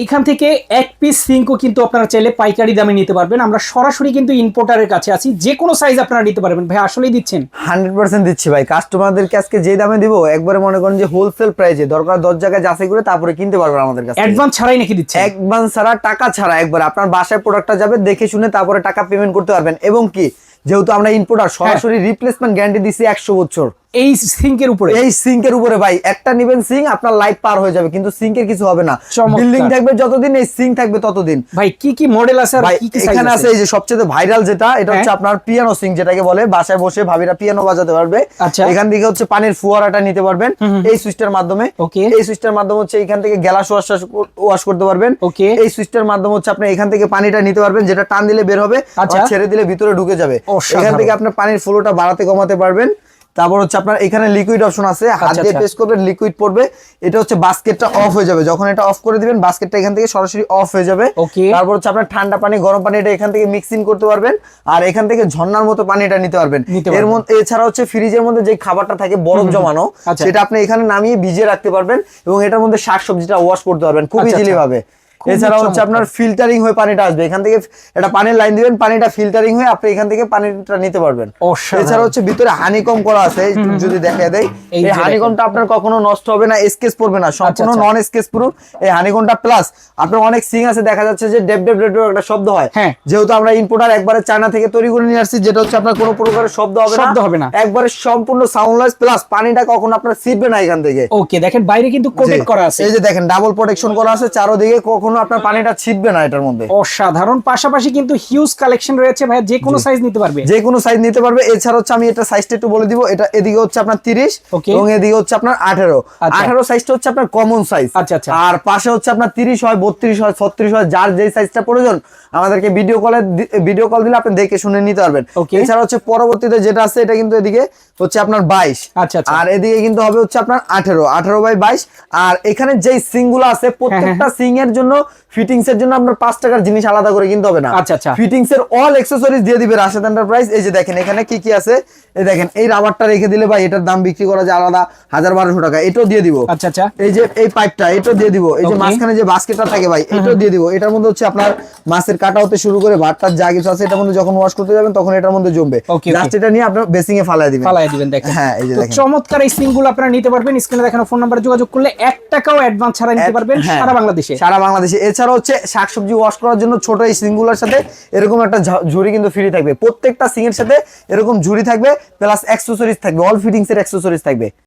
এইখান থেকে এক পিস সিঙ্কও কিন্তু আপনারা চাইলে পাইকারি দামে নিতে পারবেন। আমরা সরাসরি কিন্তু ইম্পোর্টারের কাছে আছি। যে কোনো সাইজ আপনারা নিতে পারবেন। ভাই আসলেই দিচ্ছেন। হান্ড্রেড পার্সেন্ট দিচ্ছি ভাই। কাস্টমারদেরকে আজকে যে দামে দিব একবারে মনে করেন যে হোলসেল প্রাইসে দরকার দশ জায়গায় যাচাই করে তারপরে কিনতে পারবেন আমাদের কাছে অ্যাডভান্স ছাড়াই নাকি দিচ্ছে অ্যাডভান্স ছাড়া টাকা ছাড়া একবার। আপনার বাসায় প্রোডাক্টটা যাবে দেখে শুনে তারপরে টাকা পেমেন্ট করতে পারবেন। এবং কি যেহেতু আমরা ইনপুটার সরাসরি রিপ্লেসমেন্ট গ্যারান্টি দিচ্ছি একশো বছর। এই সিঙ্কের উপরে এই সিঙ্কের উপরে ভাই একটা নিবেন সিং আপনার লাইফ পার হয়ে যাবে কিন্তু সিঙ্কের কিছু হবে না বিল্ডিং থাকবে যতদিন এই সিং থাকবে ততদিন ভাই কি কি মডেল আছে ভাই এখানে আছে এই যে সবচেয়ে ভাইরাল যেটা এটা হচ্ছে হ্যাঁ। আপনার পিয়ানো সিং যেটাকে বলে বাসায় বসে ভাবিরা পিয়ানো বাজাতে পারবে আচ্ছা। এখান থেকে হচ্ছে পানির ফুয়ারাটা নিতে পারবেন এই সুইচটার মাধ্যমে Okay. এই সুইচটার মাধ্যমে হচ্ছে এখান থেকে গ্যালাস ওয়াশ ওয়াশ করতে পারবেন Okay. এই সুইচটার মাধ্যমে হচ্ছে আপনি এখান থেকে পানিটা নিতে পারবেন যেটা টান দিলে বের হবে আচ্ছা। আর ছেড়ে দিলে ভিতরে ঢুকে যাবে। এখান থেকে আপনার পানির ফ্লোটা বাড়াতে কমাতে পারবেন তারপর হচ্ছে আপনার এখানে লিকুইড অপশন আছে। হাত আচ্ছা, দিয়ে আচ্ছা। প্রেস করবেন লিকুইড পড়বে। এটা হচ্ছে বাস্কেটটা অফ হয়ে যাবে। যখন এটা অফ করে দিবেন বাস্কেটটা এখান থেকে সরাসরি অফ হয়ে যাবে। তারপর হচ্ছে আপনার ঠান্ডা পানি গরম পানি এটা এখান থেকে মিক্সিং করতে পারবেন। আর এখান থেকে ঝর্ণার মতো পানি এটা নিতে পারবেন। এর মধ্যে এছাড়া হচ্ছে ফ্রিজের মধ্যে যে খাবারটা থাকে বরফ জমানো আচ্ছা। সেটা আপনি এখানে নামিয়ে ভিজিয়ে রাখতে পারবেন এবং এটার মধ্যে শাক সবজিটা ওয়াশ করতে পারবেন। খুব ইজিলি আচ্ছা। ভাবে। এছাড়া হচ্ছে আপনার ফিল্টারিং হয়ে পানিটা আসবে। এখান থেকে একটা পানির লাইন দিবেন পানিটা ফিল্টারিং হয়ে আপনি এখান থেকে পানিটা নিতে পারবেন। এছাড়া হচ্ছে ভিতরে হানিকম করা আছে যদি দেখা দেয় এই। হানিকমটা আপনার কখনো নষ্ট হবে না স্কেচ পড়বে না সম্পূর্ণ। নন স্কেচ প্রুফ এই হানিকমটা প্লাস আপনার অনেক সিং আছে দেখা যাচ্ছে যে ডেপ ডেপ ডেপ ডেপ একটা শব্দ হয়। হ্যাঁ। যেহেতু আমরা ইম্পোর্টার একবারে চায়না থেকে তৈরি করে নিয়ে আসছি যেটা হচ্ছে আপনার কোনো প্রকারের শব্দ হবে না। শব্দ হবে না। একবারে সম্পূর্ণ সাউন্ডলেস প্লাস পানিটা কখনো আপনার ছিটবে না এখান থেকে। ওকে দেখেন বাইরে কিন্তু কোটেড করা আছে। এই যে দেখেন ডাবল প্রোটেকশন করা আছে চারোদিকে কখনো আপনার পানিটা ছিটবে না এটার মধ্যে। অসাধারণ। পাশাপাশি কিন্তু হিউজ কালেকশন রয়েছে ভাই যে কোনো সাইজ নিতে পারবে। যে কোনো সাইজ নিতে পারবে। এছাড়া হচ্ছে আমি এটা সাইজটা একটু বলে দিব এটা এদিকে হচ্ছে আপনার তিরিশ Okay. এবং এদিকে হচ্ছে আপনার আঠারো। আচ্ছা। আঠারো সাইজটা হচ্ছে আপনার কমন সাইজ আচ্ছা, আচ্ছা। আর পাশে হচ্ছে আপনার তিরিশ হয় বত্রিশ হয় ছত্রিশ হয় যার যে সাইজটা প্রয়োজন আমাদেরকে ভিডিও কলে ভিডিও কল দিলে আপনি দেখে শুনে নিতে পারবেন। এছাড়া হচ্ছে পরবর্তীতে যেটা আছে এটা কিন্তু এদিকে হচ্ছে আপনার বাইশ। আচ্ছা, আচ্ছা। আর এদিকে কিন্তু হবে হচ্ছে আপনার আঠেরো আঠেরো বাই বাইশ। আর এখানে যেই সিংগুলো আছে প্রত্যেকটা সিং এর জন্য know ফিটিংস এর জন্য আপনার পাঁচ টাকার জিনিস আলাদা করে কিনতে হবে না। আচ্ছা, আচ্ছা। ফিটিংস এর অল অ্যাকসেসরিজ দিয়ে দিবে রাশেদ এন্টারপ্রাইজ এই যে দেখেন এখানে কি কি আছে? এই দেখেন এই রাবারটা রেখে দিলে ভাই এটার দাম বিক্রি করা যায় আলাদা হাজার বারোশো টাকা। এটাও দিয়ে দিব। আচ্ছা আচ্ছা। এই যে এই পাইপটা এটাও দিয়ে দিব। এই যে মাঝখানে যে বাস্কেটটা থাকে ভাই এটাও দিয়ে দিব। এটার মধ্যে হচ্ছে আপনার মাছের কাটা হতে শুরু করে ভাতটার যা কিছু আছে এটার মধ্যে যখন ওয়াশ করতে যাবেন তখন এটার মধ্যে জমবে. জাস্ট এটা নিয়ে আপনার বেসিং এ ফালাই দিবেন। ফালাই দিবেন দেখেন। হ্যাঁ, এই যে দেখেন। চমৎকার এই সিমগুলো আপনারা নিতে পারবেন। স্ক্রিনে দেখানো ফোন নাম্বারে যোগাযোগ করলে এক টাকাও অ্যাডভান্স ছাড়া নিতে পারবেন হ্যাঁ। সারা বাংলাদেশে। সারা বাংলাদেশে। এছাড়া হচ্ছে শাকসবজি ওয়াশ করার জন্য ছোট এই সিঙ্গুলার সাথে এরকম একটা ঝুড়ি কিন্তু ফ্রি থাকবে। প্রত্যেকটা সিং এর সাথে এরকম ঝুড়ি থাকবে প্লাস অ্যাক্সেসরিজ থাকবে অল ফিটিংস এর অ্যাক্সেসরিজ থাকবে।